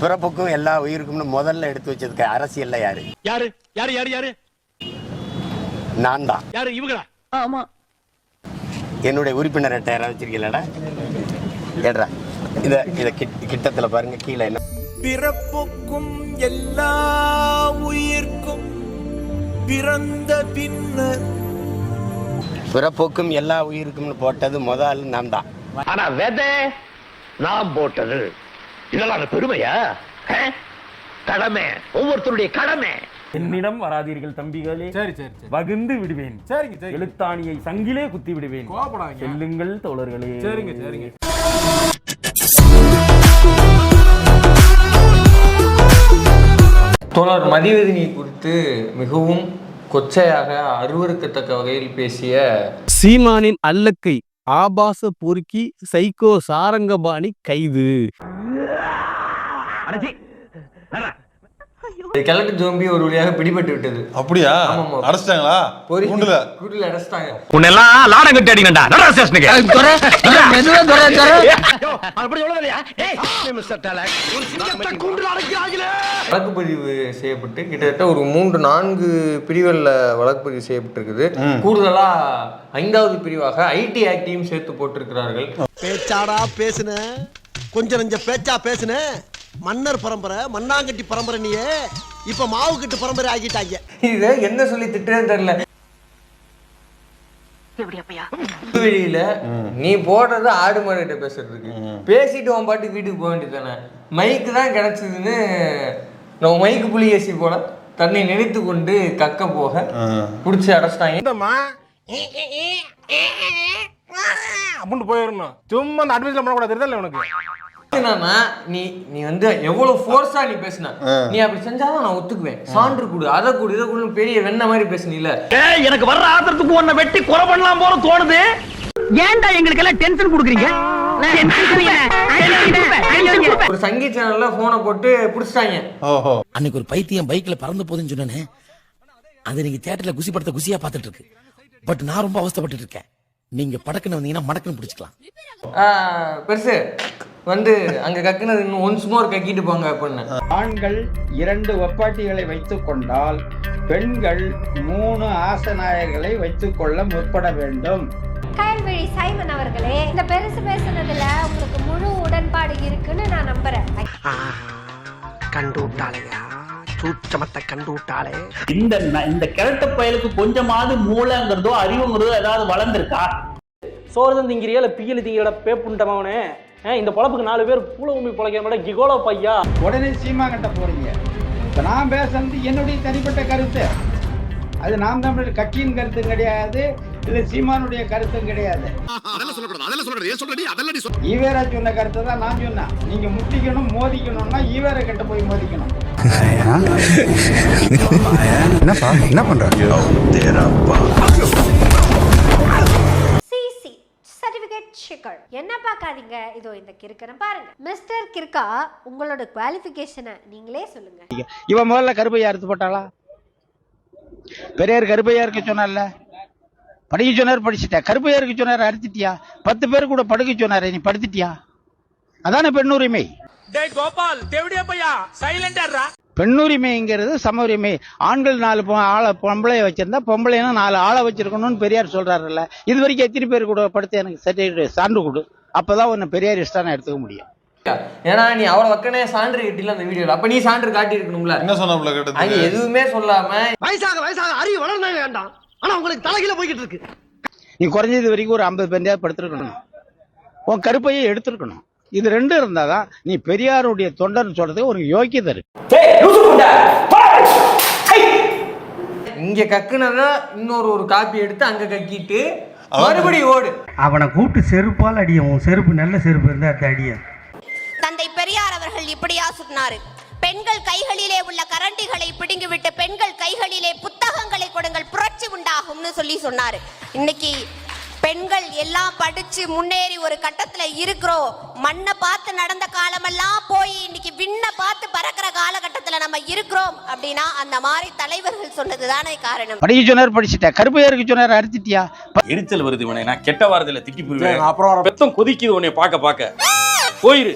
பிறப்புக்கும் எல்லா உயிருக்கும்னு முதல்ல எடுத்து வச்சதுக்கு அரசியல்ல யாரு? யாரு? யாரு யாரு யாரு? நான் தான். யாரு? இவங்களா? ஆமா. என்னுடைய உறுப்பினர் அட்டை யாராவது வச்சிருக்கீங்களா ஏட்ரா இத இத கிட்- கிட்டத்துல பாருங்க கீழே என்ன? பிறப்புக்கும் எல்லா உயிர்க்கும் பிறந்த பின்னர் பிறப்புக்கும் எல்லா உயிருக்கும்னு போட்டது முதல் நான் தான். ஆனா விதை நான் போட்டது. இதெல்லாம் பெருமையா? கடமை. ஒவ்வொருத்தருடைய கடமை. என்னிடம் வராதீர்கள் தம்பிகளே. சரி சரி வகுந்து விடுவேன். சரிங்க சரி எழுத்தாணியை சங்கிலே குத்தி விடுவேன். கோவப்படாதீங்க. செல்லுங்கள் தோழர்களே. சரிங்க சரிங்க. தோழர் மதிவதனி குறித்து மிகவும் கொச்சையாக அருவருக்கத்தக்க வகையில் பேசிய சீமானின் அல்லக்கை ஆபாச பொறுக்கி சைக்கோ சாரங்கபாணி கைது. அடச்சி. கிழக்கு ஜோம்பி ஒரு வழியாக பிடிபட்டு விட்டது. அப்படியா? ஆமாமா. அடைச்சிட்டாங்களா? பொறி கூண்டுல. கூண்டுல அடைச்சிட்டாங்க. உன்னெல்லாம் லாடம் கட்டி அடிங்கடா. நடரா ஸ்டேஷனுக்கு அப்படி சொல்லுங்க இல்லையா ஏய் மிஸ்டர் டாலக் ஒரு சிங்கத்தை கூண்டுல அடைக்கிறாங்களே வழக்கு பதிவு செய்யப்பட்டு கிட்டத்தட்ட ஒரு மூன்று நான்கு பிரிவுகளில் வழக்கு பதிவு செய்யப்பட்டிருக்குது. கூடுதலா ஐந்தாவது பிரிவாக ஐடி ஆக்டையும் சேர்த்து போட்டிருக்கிறார்கள். பேச்சாடா பேசுன. கொஞ்சம் நெஞ்ச பேச்சா பேசுன. மன்னர் பரம்பரை மண்ணாங்கட்டி பரம்பரை நீயே இப்ப மாவு கட்டு பரம்பரை ஆகிட்டாங்க இதை என்ன சொல்லி திட்டுறதுன்னு தெரியல வெளியில நீ போடுறது ஆடு மாடுகிட்ட பேசுறதுக்கு பேசிட்டு உன் பாட்டுக்கு வீட்டுக்கு போக வேண்டியதானே மைக்கு தான் கிடைச்சதுன்னு நம்ம மைக்கு புளி ஏசி போல தன்னை நினைத்து கொண்டு கக்க போக புடிச்சு அடைச்சிட்டாங்க அப்படின்னு போயிடணும் சும்மா அந்த அட்வைஸ்ல பண்ணக்கூடாது தெரியுதல்ல உனக்கு என்னன்னா நீ நீ வந்து எவ்வளவு ஃபோர்ஸா நீ பேசின நீ அப்படி செஞ்சாதான் நான் ஒத்துக்குவேன். சான்று கொடு அதை கொடு இதை கொடு பெரிய வெண்ண மாதிரி பேசுனீல ஏய் எனக்கு வர்ற ஆத்திரத்துக்கு உன்னை வெட்டி கொலை பண்ணலாம் போல தோணுது. ஏன்டா எங்களுக்கு எல்லாம் டென்ஷன் கொடுக்குறீங்க? ஒரு சங்கீத் சேனல்ல போனை போட்டு புடிச்சிட்டாங்க. ஓஹோ. அன்னைக்கு ஒரு பைத்தியம் பைக்ல பறந்து போகுதுன்னு சொன்னேனே. அது நீங்க தியேட்டர்ல குசி படத்தை குசியா பார்த்துட்டு இருக்கு பட் நான் ரொம்ப அவஸ்தைப்பட்டு இருக்கேன். நீங்க படக்குன்னு வந்தீங்கன்னா மடக்குன்னு பிடிச்சிக்கலாம். ஆஹ், பெருசு. வந்து அங்க கக்குனது இன்னும் ஒன்ஸ் மோர் கக்கிட்டு போங்க அப்படின்னு. ஆண்கள் இரண்டு வப்பாட்டிகளை வைத்துக் கொண்டால் பெண்கள் மூணு ஆசநாயர்களை வைத்துக் கொள்ள முற்பட வேண்டும். கயல்விழி சைமன் அவர்களே இந்த பெருசு பேசுனதுல உங்களுக்கு முழு உடன்பாடு இருக்குன்னு நான் நம்புறேன். கண்டு விட்டாளையா சூச்சமத்தை கண்டு விட்டாளே இந்த இந்த கிழட்டு பயலுக்கு கொஞ்சமாவது மூளைங்கிறதோ அறிவுங்கிறதோ ஏதாவது வளர்ந்துருக்கா? சோறு திங்கிறியா இல்ல பியல் திங்கிற பேப்புண்டவனே இந்த பொழப்புக்கு நாலு பேர் பூல உண்மை பொழைக்கிற மாதிரி கிகோலோ பையா? உடனே சீமா கட்ட போறீங்க. இப்ப நான் பேசுறது என்னுடைய தனிப்பட்ட கருத்து. அது நாம் தமிழர் கட்சியின் கருத்தும் கிடையாது இது சீமானுடைய கருத்தும் கிடையாது. அதெல்லாம் சொல்லக்கூடாது அதெல்லாம் சொல்றது ஏன் சொல்றடி? அதெல்லாம் நீ சொல்ற ஈவேரா சொன்ன கருத்தை தான் நான் சொன்னேன். நீங்க முட்டிக்கணும் மோதிக்கணும்னா ஈவேரா கிட்ட போய் மோதிக்கணும். சிசி சர்டிபிகேட் ஷிக்கர் என்ன பார்க்காதீங்க? இதோ இந்த கிறுக்கனை பாருங்க. மிஸ்டர் கிறுக்கா உங்களோட குவாலிஃபிகேஷனை நீங்களே சொல்லுங்க. இவன் முதல்ல கருப்பையா அறுத்து போட்டாளா? பெரியார் கருப்பையா இருக்க சொன்னார்ல. படிக்க சொன்னார் படிச்சுட்ட கருப்பையா இருக்க சொன்னார் அறுத்துட்டியா? பத்து பேர் கூட படுக்க சொன்னாரு நீ படுத்துட்டியா? அதானே பெண்ணுரிமை? டேய் கோபால் தேவடியா பையா? சைலண்டா பெண்ணுரிமைங்கிறது சம உரிமை ஆண்கள் நாலு ஆளை பொம்பளைய வச்சிருந்தா பொம்பளைனா நாலு ஆளை வச்சிருக்கணும்னு பெரியார் சொல்றாருல்ல. இது வரைக்கும் எத்தனை பேர் கூட படுத்து எனக்கு சர்டிஃபிகேட் சான்று கொடு. அப்பதான் உன்னை பெரியார் இஷ்டம் எடுத்துக்க முடியும். ஏன்னா நீ அவ்வளவு வக்கனே சான்று கட்டில அந்த வீடியோல. அப்ப நீ சான்று காட்டி இருக்கணும்ல என்ன சொன்னாப்ல அங்க கேட்டது? எதுவுமே சொல்லாம வயசாக வயசாக அறிவு வளர்ந்தே வேண்டாம். ஆனா உங்களுக்கு தலைகீழ போய்கிட்டு இருக்கு. நீ குறைஞ்சது வரைக்கும் ஒரு ஐம்பது பேருந்தையாவது படுத்திருக்கணும். உன் கருப்பையை எடுத்திருக்கணும். இது ரெண்டும் இருந்தாதான் நீ பெரியாருடைய தொண்டர்னு சொல்றதுக்கு ஒரு யோக்கியதை இருக்கு இங்க கக்குனத இன்னொரு ஒரு காப்பி எடுத்து அங்க கக்கிட்டு மறுபடியும் ஓடு. அவனை கூப்பிட்டு செருப்பால் அடியும் உன் செருப்பு நல்ல செருப்பு இருந்தா அடிய? தந்தை பெரியார் அவர்கள் இப்படியா சொன்னாரு. பெண்கள் கைகளிலே உள்ள கரண்டிகளை பிடுங்கிவிட்டு பெண்கள் கைகளிலே புத்தகங்களை கொடுங்கள் புரட்சி உண்டாகும்னு சொல்லி சொன்னாரு. இன்னைக்கு பெண்கள் எல்லாம் படிச்சு முன்னேறி ஒரு கட்டத்துல இருக்கிறோம். மண்ணை பார்த்து நடந்த காலமெல்லாம் போய் இன்னைக்கு விண்ண பார்த்து பறக்கிற காலகட்டத்துல நம்ம இருக்கிறோம் அப்படின்னா அந்த மாதிரி தலைவர்கள் சொன்னதுதானே காரணம். படிக்க சொன்னார் படிச்சுட்ட. கருப்பையா இருக்க சொன்னார் அறுத்துட்டியா? எரிச்சல் வருது இவனை. நான் கெட்ட வாரத்துல திட்டி போயிருவேன் அப்புறம் பெத்தம் கொதிக்குது உன்னை பார்க்க பார்க்க. போயிரு.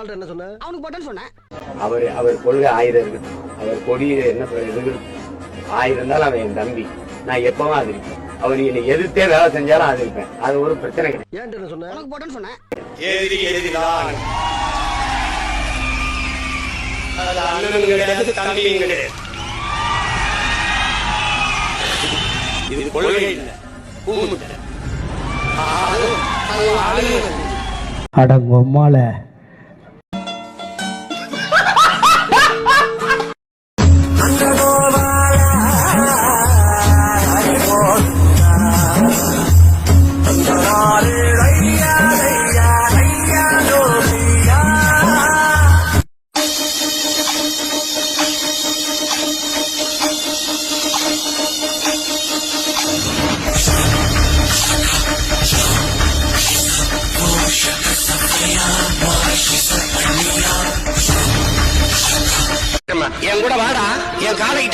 ஆள்கிட்ட என்ன சொன்ன? அவனுக்கு போட்டேன்னு சொன்னேன். அவர் அவர் கொள்கை ஆயிரம் இருக்கு. அவர் கொடி என்ன ஆயிரம் இருந்தாலும் அவன் என் தம்பி. நான் எப்பவும் ஆதரிப்பேன் அவர் என்னை எதிர்த்தே வேலை செஞ்சாலும் ஆதரிப்பேன் அது ஒரு பிரச்சனை கிடையாது. ஏன்ட்டு என்ன சொன்ன? அவனுக்கு போட்டேன்னு சொன்னேன். எதிரி எதிரிதான் அது அண்ணனும் கிடையாது தம்பியும் கிடையாது இது கொள்கை இல்ல. அது அது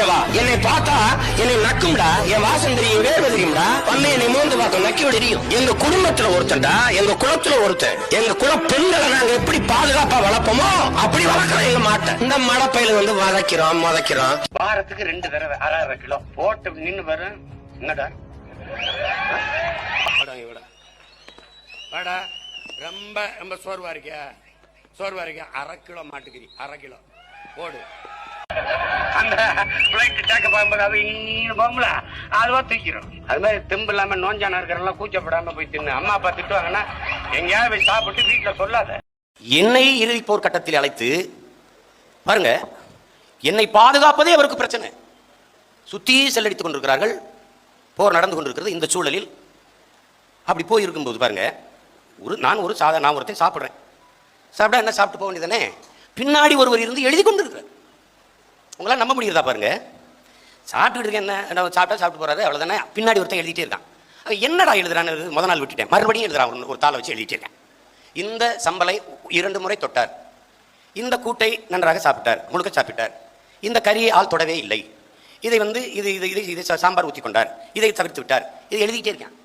வா என்னை பார்த்தா என்னை நக்கும்டா என் வாசம் தெரியும் வேர்வை தெரியும்டா. வந்து என்னை மூந்து பார்த்தோம் நக்கி தெரியும் எங்க குடும்பத்துல ஒருத்தன்டா எங்க குலத்துல ஒருத்தன். எங்க குல பெண்களை நாங்க எப்படி பாதுகாப்பா வளர்ப்போமோ அப்படி வளர்க்கிறோம் எங்க மாட்டேன் இந்த மடப்பையில வந்து வதக்கிறோம் மதக்கிறோம். வாரத்துக்கு ரெண்டு தடவை அரை அரை கிலோ. போட்டு நின்னு பாரு. என்னடா. வாடா ரொம்ப ரொம்ப சோர்வா இருக்கியா? சோர்வா இருக்கியா? அரை கிலோ மாட்டுக்கறி அரை கிலோ. போடு. அந்த பிளைட் டேக்க பார்க்கும்போது அது இன்னும் போகும்ல அதுவா தூக்கிடும் அது மாதிரி தெம்பு இல்லாம நோஞ்சான இருக்கிறெல்லாம் கூச்சப்படாம போய் தின்னு. அம்மா அப்பா திட்டுவாங்கன்னா எங்கேயாவது போய் சாப்பிட்டு வீட்டுல சொல்லாத. என்னை இறுதி போர்க்கட்டத்தில் அழைத்து பாருங்க என்னை பாதுகாப்பதே அவருக்கு பிரச்சனை. சுத்தி செல்லடித்துக் கொண்டிருக்கிறார்கள் போர் நடந்து கொண்டிருக்கிறது இந்த சூழலில். அப்படி போய் இருக்கும்போது பாருங்க ஒரு நான் ஒரு சாதா நான் ஒருத்தன் சாப்பிட்றேன். சாப்பிட்டா என்ன சாப்பிட்டு போக வேண்டியதானே பின்னாடி ஒருவர் இருந்து எழுதி கொண்டிருக்கிறார். உங்களால் நம்ப முடியுறதா பாருங்க. சாப்பிட்டுக்கிட்டு இருக்கேன் என்ன? சாப்பிட்டா சாப்பிட்டு போறாரு அவ்வளோதானே பின்னாடி ஒருத்தன் எழுதிட்டே இருக்கான். அவன் என்னடா எழுதுறான்னு முத நாள் விட்டுட்டேன். மறுபடியும் எழுதுறான் ஒரு- ஒரு தாளை வச்சு எழுதிட்டே இருக்கேன். இந்த சம்பளை இரண்டு முறை தொட்டார். இந்த கூட்டை நன்றாக சாப்பிட்டார் முழுக்க சாப்பிட்டார். இந்த கறியை ஆள் தொடவே இல்லை. இதை வந்து இது இது இது இது சாம்பார் ஊற்றி கொண்டார். இதை தவிர்த்து விட்டார். இதை எழுதிக்கிட்டே இருக்கேன்.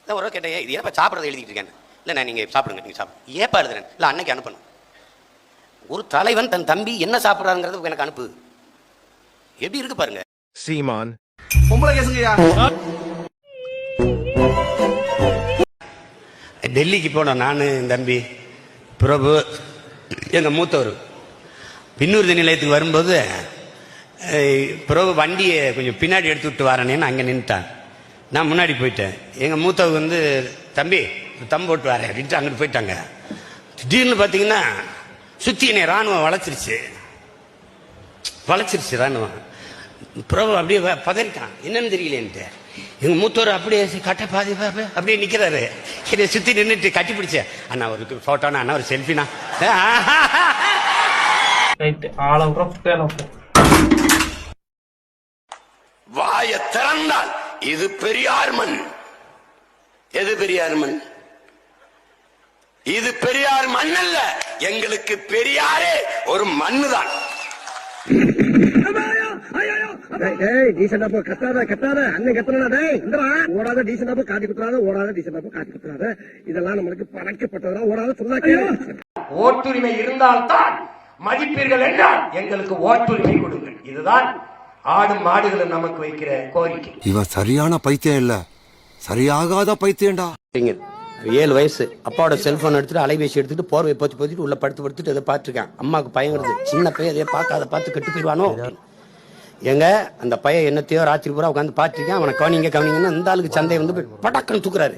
இல்லை ஒரு கேட்டேன் இது ஏப்பா சாப்பிட்றதை எழுதிட்டு இருக்கேன் இல்லை நான் நீங்கள் சாப்பிடுங்க நீங்கள் சாப்பிடுங்க ஏப்பா எழுதுறேன்? இல்லை அன்னைக்கு அனுப்பணும். ஒரு தலைவன் தன் தம்பி என்ன சாப்பிட்றாங்கிறது எனக்கு அனுப்பு. எப்படி இருக்கு பாருங்க. சீமான். பொம்பளை கேசுங்கய்யா. டெல்லிக்கு போனோம் நான் என் தம்பி பிரபு எங்கள் மூத்தவர். பின்னூர்தி நிலையத்துக்கு வரும்போது பிரபு வண்டியை கொஞ்சம் பின்னாடி எடுத்து விட்டு வரேனேன்னு அங்கே நின்றுட்டான் நான் முன்னாடி போயிட்டேன். எங்கள் மூத்தவர் வந்து தம்பி தம் போட்டு வரேன். அப்படின்ட்டு அங்கிட்டு போயிட்டாங்க. திடீர்னு பார்த்தீங்கன்னா சுற்றி என்னை ராணுவம் வளைச்சிருச்சு வளைச்சிருச்சு ராணுவம் பிரபு அப்படியே வ- பதறிட்டான். என்னன்னு தெரியலேன்ட்டு. எங்க மூத்தவர் அப்படியே கட்ட பாதி அப்படியே நிக்கிறாரு. என்னை சுத்தி நின்னுட்டு கட்டி பிடிச்சேன். அண்ணா ஒரு போட்டோனா அண்ணா ஒரு செல்ஃபினா வாய திறந்தால் இது பெரியார் மண் எது பெரியார் மண் இது பெரியார் மண் அல்ல எங்களுக்கு பெரியாரே ஒரு டேய் இந்தடா ஓடாத டீசெண்டா போ காட்டி குத்துறாத ஓடாத டீசெண்டா போ காட்டி குத்துறாத. இதெல்லாம் நம்மளுக்கு பழக்கப்பட்டதா ஓடாத சொல்லாக்கே ஓட்டுரிமை இருந்தால்தான் மதிப்பீர்கள் என்றால் எங்களுக்கு ஓட்டுரிமை கொடுங்கள். இதுதான் ஆடும் மாடுகளும் நமக்கு வைக்கிற கோரிக்கை. இவன் சரியான பைத்தியம் இல்ல. சரியாகாத பைத்தியம்டா. ஏழு வயசு. அப்பாவோட செல்போன் எடுத்துட்டு அலைபேசி எடுத்துட்டு போர்வை போத்தி போத்திட்டு உள்ள படுத்து படுத்துட்டு அதை பார்த்துருக்கேன். அம்மாவுக்கு பயங்கிறது சின்ன பையன் அதே பார்க்காத பார்த்து கெட்டு போயிடுவானோ? எங்க அந்த பையன் என்னத்தையோ ராத்திரி பூரா உட்காந்து பார்த்துருக்கேன். அவனை கவனிங்க கவனிங்கன்னா இந்த ஆளுக்கு சந்தை வந்து படக்குன்னு தூக்குறாரு.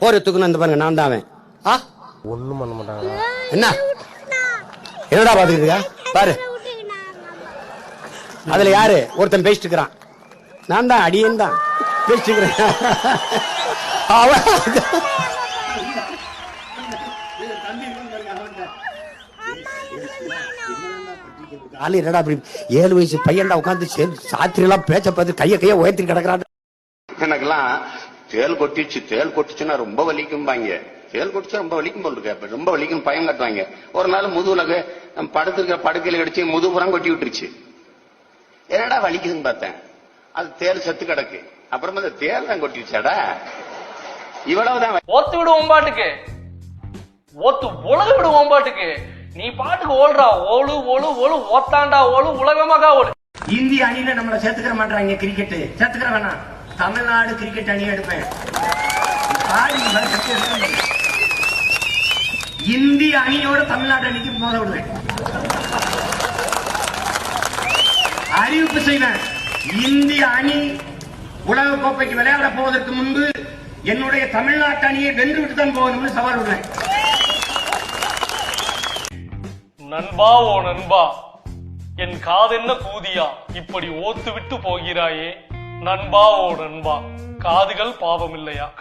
போரை தூக்குன்னு இந்த பாருங்க நான் தான் அவன். ஆ? ஒண்ணும் பண்ண மாட்டாங்க. என்ன? என்னடா பாத்துக்கிட்டு இருக்க? பாரு. அதுல யாரு? ஒருத்தன் பேசிட்டு இருக்கிறான் நான் தான் அடியேன் தான். பேசிட்டு இருக்கிறேன் அவன் ஆளு என்னடா அப்படி ஏழு வயசு பையன்டா உட்காந்து சாத்திரி எல்லாம் பேச்ச பார்த்து கைய கைய உயர்த்தி கிடக்குறான். எனக்கெல்லாம் தேல் கொட்டிச்சு தேல் கொட்டிச்சுன்னா ரொம்ப வலிக்கும்பாங்க தேல் கொட்டிச்சா ரொம்ப வலிக்கும் போல் இருக்கு. ரொம்ப வலிக்கும் பயம் கட்டுவாங்க. ஒரு நாள் முதுகுல நம்ம படுத்திருக்கிற படுக்கையில கடிச்சு முதுபுறம் கொட்டி விட்டுருச்சு. என்னடா வலிக்குதுன்னு பார்த்தேன். அது தேல் செத்து கிடக்கு. அப்புறமா அந்த தேல் தான் கொட்டிடுச்சாடா இவ்வளவுதான் ஓத்து விடுவோம் பாட்டுக்கு. ஓத்து உலக விடுவோம் பாட்டுக்கு. நீ பாட்டுக்கு ஓடுறா ஓடு ஓடு ஓடு ஓத்தாண்டா ஓடு உலகமாக ஓடு. இந்திய அணியில நம்மள சேர்த்துக்கிற மாட்டாங்க கிரிக்கெட் சேர்த்துக்கிற வேணாம். தமிழ்நாடு கிரிக்கெட் அணி எடுப்பேன். இந்திய அணியோட தமிழ்நாடு அணிக்கு மோத விடுவேன். அறிவிப்பு செய்வேன். இந்திய அணி உலக கோப்பைக்கு விளையாட போவதற்கு முன்பு என்னுடைய தமிழ்நாட்டு அணியை வென்று விட்டு தான் போகணும்னு சவால் விடுறேன். நண்பா ஓ நண்பா என் காதென்ன கூதியா? இப்படி ஓத்து விட்டு போகிறாயே. நண்பா ஓ நண்பா காதுகள் பாவம் இல்லையா